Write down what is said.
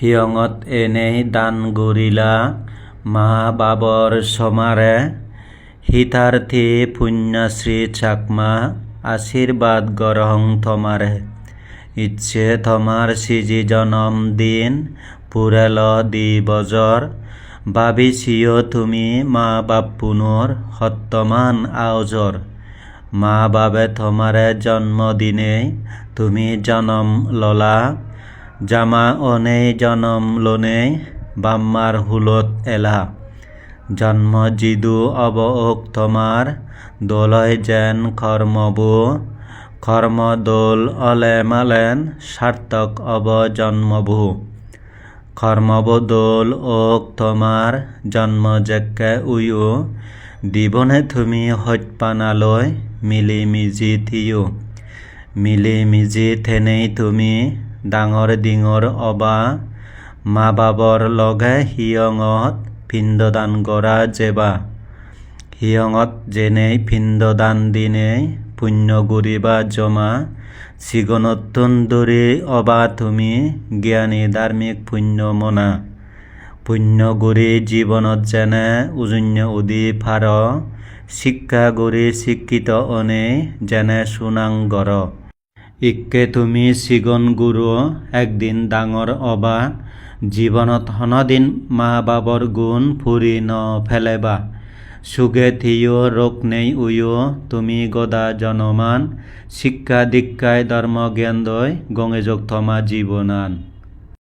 হিয়ঙত এনেই দান গৰিলা মা বাবৰ সমাৰে। হিতাৰ্থী পুণ্যশ্ৰী চাকমা আশীর্বাদ গ্রহং তোমারে ইচ্ছে তোমার সিজি জনম দিন পুরেল দি বজর ভাবিছিও তুমি মা বাপ পুনর সত্যমান আওজর মা বাবে তোমারে জন্মদিনে তুমি জনম ললা। জামা অনেই জনম লনে বাম্মার হুলত এলা। জন্ম জিদু অব তোমার, দোলয় যেন কর্মবু। কর্ম দোল অলে মালেন, সার্থক অব জন্মভু কর্মব দোল ওক তোমার, জন্ম জেকে উয়ু। দিবনে তুমি সৎপানালৈ মিলি মিজি থিয়ো। মিলি মিজি থেনেই তুমি ডাঙৰ ডিঙৰ অবা মা বাবৰ লগে হিয়ঙত পিণ্ডদান কৰা জেবা। হিয়ঙত যেনেই পিণ্ডদান দিনে পুণ্য গুৰিবা জমা চিগনতুন দূৰি অবা তুমি জ্ঞানী ধাৰ্মিক পুণ্য মনা। পুণ্য গুৰি জীৱনত যেনে উজন্য উদি ফাৰ, শিক্ষা গুৰি শিক্ষিত অনে যেনে সুনাং গৰ। ইক্কে তুমি চিগন গুৰু একদিন ডাঙৰ অবা, জীৱনত হনদিন মা বাবৰ গুণ ফুৰি ন ফেলেবা। সুগে থিয় ৰোগ নেই উয়ো, তুমি গদা জনমান, শিক্ষা দীক্ষায় ধর্ম জ্ঞান দয় গঙে যোগ থমা জীবনান